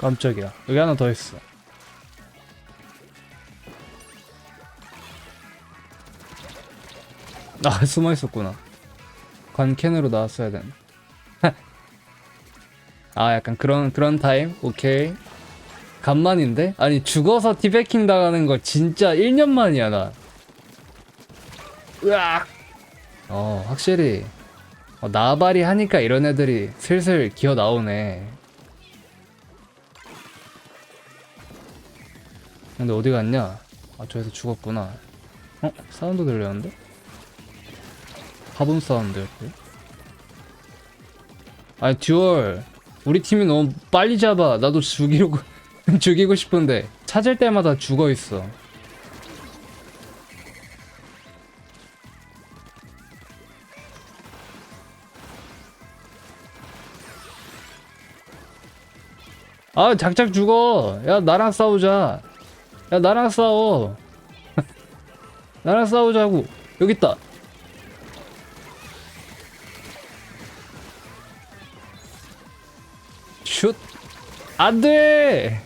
깜짝이야. 여기 하나 더 있어. 아, 숨어 있었구나. 관캔으로 나왔어야 되는. 아, 약간 그런 그런 타임. 오케이. 간만인데? 아니 죽어서 티베킹 당하는 거 진짜 1년 만이야 나. 으악. 어, 확실히 어, 나발이 하니까 이런 애들이 슬슬 기어 나오네. 근데 어디 갔냐? 아, 저기서 죽었구나. 어? 사운드 들렸는데? 화분 사운드였대. 아니, 듀얼. 우리 팀이 너무 빨리 잡아. 나도 죽이려고, 죽이고 싶은데. 찾을 때마다 죽어 있어. 아, 작작 죽어. 야, 나랑 싸우자. 야, 나랑 싸워. 나랑 싸우자고. 여기 있다. 슛. 안 돼!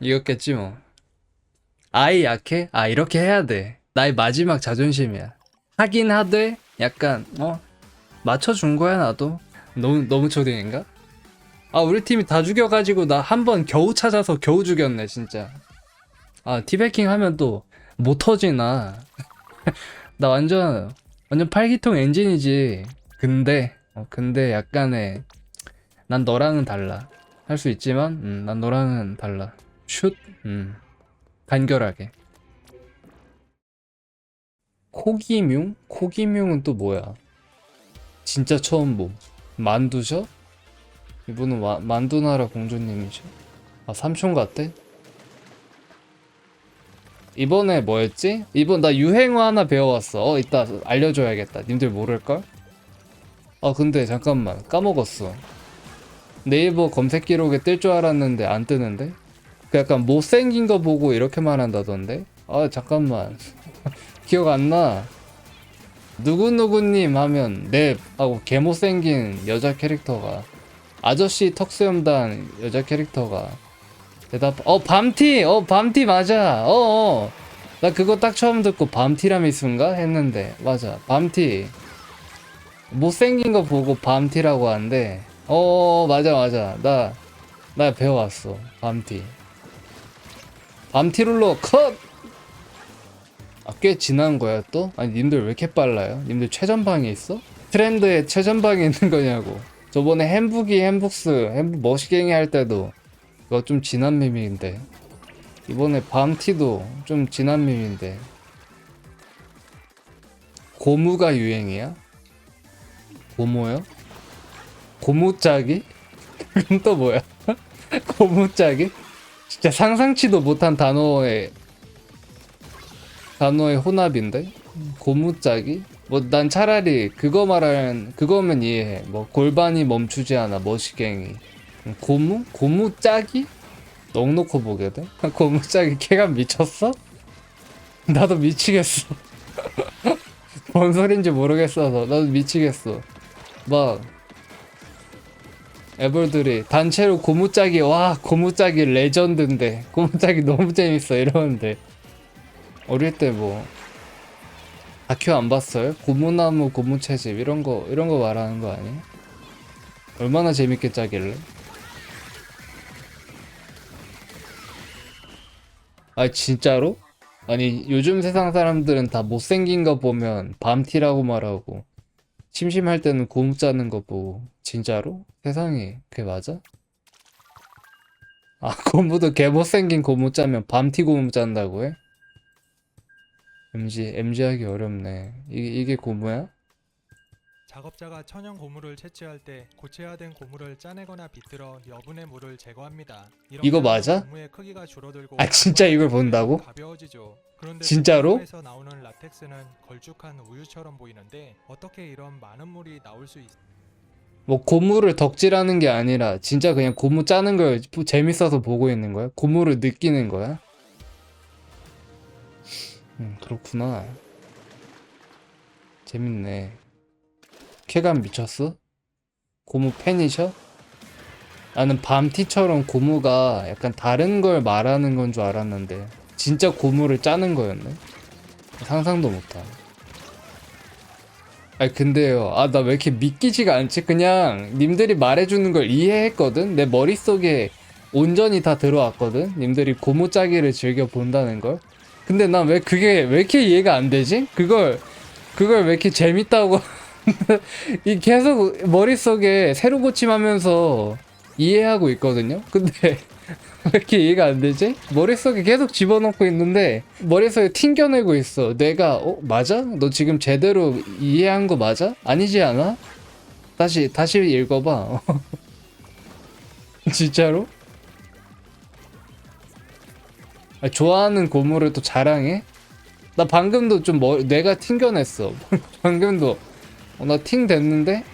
이겼겠지 뭐. 아이 약해? 아, 이렇게 해야 돼. 나의 마지막 자존심이야. 하긴 하되, 약간, 어? 맞춰준 거야, 나도. 너무, 너무 초딩인가? 아, 우리 팀이 다 죽여가지고 나 한 번 겨우 찾아서 겨우 죽였네, 진짜. 아, 티베킹 하면 또 못 터지나. 나 완전, 완전 팔기통 엔진이지. 근데, 어, 근데 약간의, 난 너랑은 달라. 할 수 있지만, 음, 난 너랑은 달라. 슛, 음, 간결하게. 코기뮴? 코기뮴은 또 뭐야? 진짜 처음 봄. 만두셔? 이분은 마, 만두나라 공주님이셔. 아, 삼촌 같대? 이번에 뭐였지? 이번 나 유행어 하나 배워왔어. 어, 이따 알려줘야겠다. 님들 모를걸? 아, 근데 잠깐만. 까먹었어. 네이버 검색 기록에 뜰 줄 알았는데 안 뜨는데? 그 약간 못생긴 거 보고 이렇게 말한다던데? 아, 잠깐만. 기억 안 나. 누구누구님 하면 넵 하고 개 못생긴 여자 캐릭터가 아저씨 턱수염단 여자 캐릭터가 대답 어 밤티 어 밤티 맞아 어어 나 그거 딱 처음 듣고 밤티라미스인가 했는데 맞아 밤티 못생긴 거 보고 밤티라고 하는데 어 맞아 맞아 나 나 배워왔어 밤티 밤티룰러 컷! 아, 꽤 지난 거야 또? 아니 님들 왜 이렇게 빨라요? 님들 최전방에 있어? 트렌드에 최전방에 있는 거냐고 저번에 햄북이 햄북스 햄북 머시갱이 할 때도 그거 좀 지난 밈인데 이번에 밤티도 좀 지난 밈인데 고무가 유행이야? 고무요? 고무짜기? 그건 또 뭐야? 고무짜기? 진짜 상상치도 못한 단어의 단어의 혼합인데? 고무짜기? 뭐 난 차라리 그거 말하는 그거면 이해해. 뭐 골반이 멈추지 않아 머시갱이. 고무? 고무짜기? 넉놓고 보게 돼? 고무짜기 걔가 미쳤어? 나도 미치겠어. 뭔 소린지 모르겠어서 나도 미치겠어. 막 애벌들이 단체로 고무짜기 와 고무짜기 레전드인데 고무짜기 너무 재밌어 이러는데 어릴 때 뭐 다큐 안 봤어요? 고무나무 고무채집 이런 거 이런 거 말하는 거 아니에요? 얼마나 재밌게 짜길래? 아 진짜로? 아니 요즘 세상 사람들은 다 못생긴 거 보면 밤티라고 말하고 심심할 때는 고무 짜는 거 보고 진짜로? 세상에 그게 맞아? 아 고무도 개 못생긴 고무 짜면 밤티 고무 짠다고 해? MG, MG 하기 어렵네. 이게, 이게 고무야? 작업자가 천연 고무를 채취할 때 고체화된 고무를 짜내거나 비틀어 여분의 물을 제거합니다. 이거 맞아? 고무의 크기가 줄어들고 아, 진짜 이걸 본다고? 가벼워지죠. 그런데 진짜로? 에서 나오는 라텍스는 걸쭉한 우유처럼 보이는데 어떻게 이런 많은 물이 나올 수 있? 뭐 고무를 덕질하는 게 아니라 진짜 그냥 고무 짜는 걸 보- 재밌어서 보고 있는 거야? 고무를 느끼는 거야? 음, 그렇구나. 재밌네. 쾌감 미쳤어? 고무 팬이셔? 나는 밤티처럼 고무가 약간 다른 걸 말하는 건 줄 알았는데 진짜 고무를 짜는 거였네. 상상도 못한. 아니 근데요, 아 나 왜 이렇게 믿기지가 않지? 그냥 님들이 말해주는 걸 이해했거든. 내 머릿속에 온전히 다 들어왔거든. 님들이 고무 짜기를 즐겨 본다는 걸. 근데 난 왜 그게 왜 이렇게 이해가 안 되지? 그걸 그걸 왜 이렇게 재밌다고 이 계속 머릿속에 새로 고침하면서 이해하고 있거든요. 근데 왜 이렇게 이해가 안 되지? 머릿속에 계속 집어넣고 있는데 머릿속에 튕겨내고 있어. 내가 어 맞아? 너 지금 제대로 이해한 거 맞아? 아니지 않아? 다시 다시 읽어봐. 진짜로? 아, 좋아하는 고무를 또 자랑해? 나 방금도 좀 머, 뇌가 튕겨냈어. 방금도 어, 나 팅 됐는데?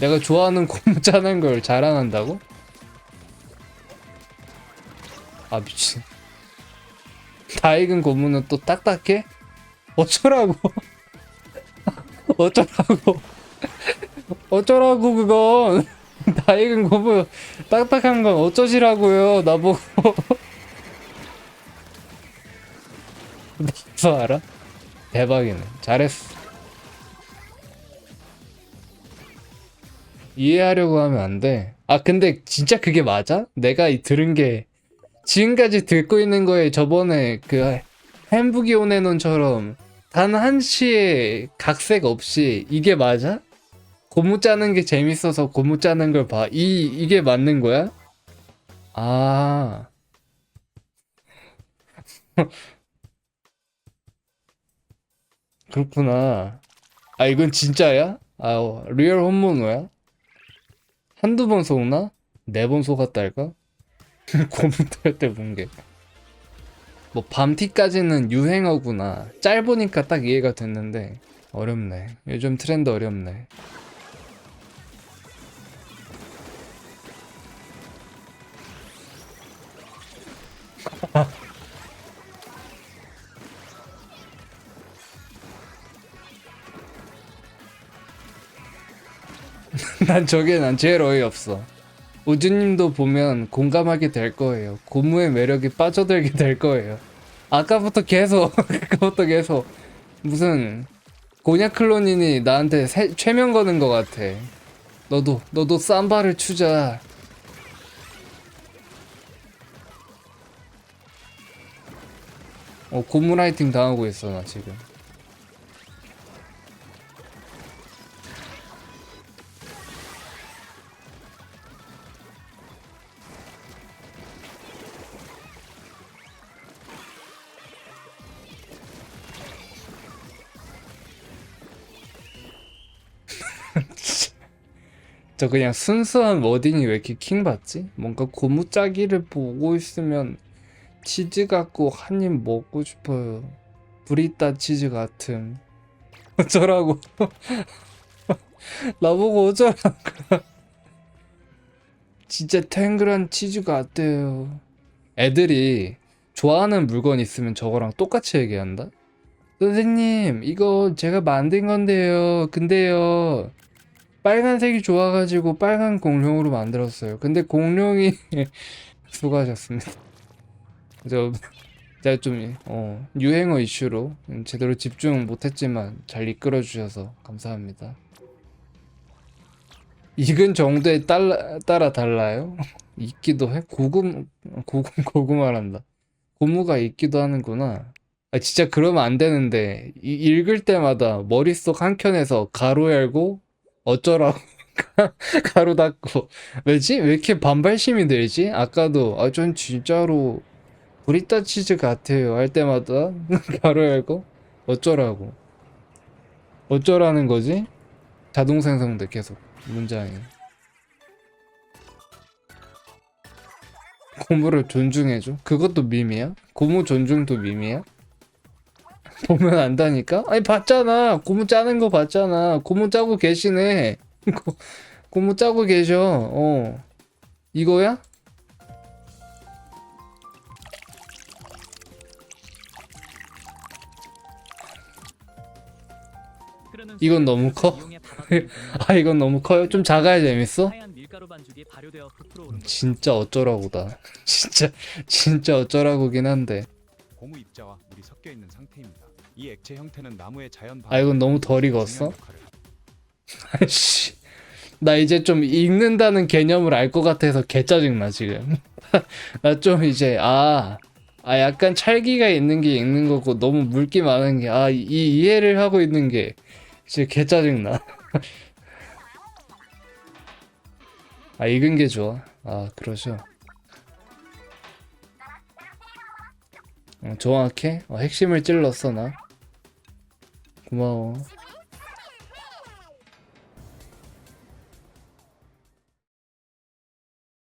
내가 좋아하는 고무 짜는 걸 자랑한다고? 아 미친 다 익은 고무는 또 딱딱해? 어쩌라고 어쩌라고 어쩌라고 그건 다 익은 고무 딱딱한 건 어쩌시라고요 나보고 나서 알아? 대박이네 잘했어 이해하려고 하면 안 돼. 아, 근데 진짜 그게 맞아? 내가 이 들은 게 지금까지 듣고 있는 거에 저번에 그 햄부기 오네논처럼 단 한치의 각색 없이 이게 맞아? 고무 짜는 게 재밌어서 고무 짜는 걸 봐. 이, 이게 맞는 거야? 아. 그렇구나. 아, 이건 진짜야? 아, 어, 리얼 홈모노야? 한두 번 속나? 네 번 속았다 할까? 고문할 때본 게. 뭐 밤티까지는 유행어구나. 짧으니까 딱 이해가 됐는데 어렵네. 요즘 트렌드 어렵네. 난 저게 난 제일 어이없어. 우주님도 보면 공감하게 될 거예요. 고무의 매력이 빠져들게 될 거예요. 아까부터 계속, 아까부터 계속 무슨 곤약 클론인이 나한테 세, 최면 거는 것 같아. 너도, 너도 삼바를 추자. 어, 고무 라이팅 당하고 있어, 나 지금. 저 그냥 순수한 워딩이 왜 이렇게 킹 받지? 뭔가 고무짜기를 보고 있으면 치즈 갖고 한 입 먹고 싶어요. 브리따 치즈 같은. 어쩌라고. 나보고 어쩌라고. 진짜 탱글한 치즈 같대요. 애들이 좋아하는 물건 있으면 저거랑 똑같이 얘기한다? 선생님, 이거 제가 만든 건데요. 근데요. 빨간색이 좋아가지고 빨간 공룡으로 만들었어요. 근데 공룡이 수고하셨습니다. 저 제가 좀 어, 유행어 이슈로 제대로 집중 못했지만 잘 이끌어 주셔서 감사합니다. 익은 정도에 따라, 따라 달라요? 있기도 해? 고금 고금 고구마란다. 고무가 있기도 하는구나. 아, 진짜 그러면 안 되는데 이- 읽을 때마다 머릿속 한 켠에서 가로 열고 어쩌라고 가로 닫고 왜지? 왜 이렇게 반발심이 들지? 아까도 아 전 진짜로 브리따 치즈 같아요 할 때마다 가로 열고 어쩌라고 어쩌라는 거지? 자동 생성돼 계속 문장이 고무를 존중해줘? 그것도 밈이야? 고무 존중도 밈이야? 보면 안다니까? 아니 봤잖아 고무 짜는 거 봤잖아 고무 짜고 계시네 고, 고무 짜고 계셔 어 이거야? 이건 너무 커? 아 이건 너무 커요? 좀 작아야 재밌어? 진짜 어쩌라고다. 진짜 진짜 어쩌라고긴 한데. 고무 입자와 물이 섞여 있는 상태입니다. 이 액체 형태는 나무의 자연 아 이건 너무 덜 익었어? 아씨. 나 이제 좀 읽는다는 개념을 알 것 같아서 개 짜증나 지금. 나 좀 이제 아, 아 약간 찰기가 있는 게 읽는 거고 너무 물기 많은 게 아 이 이해를 하고 있는 게 이제 개 짜증나. 아 익은 게 좋아. 아 그러죠. 어, 정확해? 어, 핵심을 찔렀어 나. 고마워.